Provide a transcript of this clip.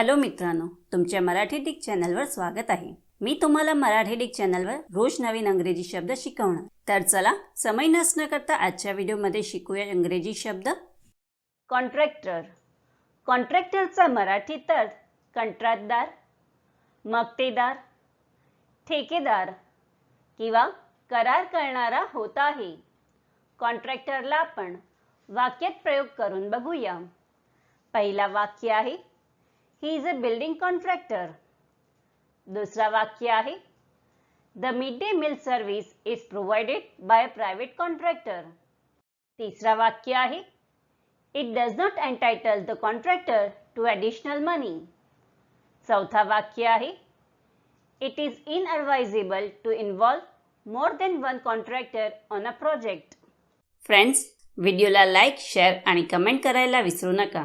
Hello मित्रांनो तुमच्या Marathi Dick चॅनलवर स्वागत आहे. मी तुम्हाला मराठी डिक चॅनलवर रोज नवीन अंग्रेजी शब्द शिकवणार. तर चला समय नसणं करता आजच्या व्हिडिओमध्ये शिकूया इंग्रजी शब्द. कॉन्ट्रॅक्टर. कॉन्ट्रॅक्टरचा मराठी तर कंत्राटदार मक्तेदार ठेकेदार किंवा करार करणारा होत आहे. कॉन्ट्रॅक्टरला आपण वाक्यात प्रयोग करून बघूया. पहिला वाक्य आहे he is a building contractor दुसरा वाक्य आहे the mid day meal service is provided by a private contractor तिसरा वाक्य आहे it does not entitle the contractor to additional money चौथा वाक्य आहे it is inadvisable to involve more than one contractor on a project friends व्हिडिओला like share आणि comment करायला विसरू नका.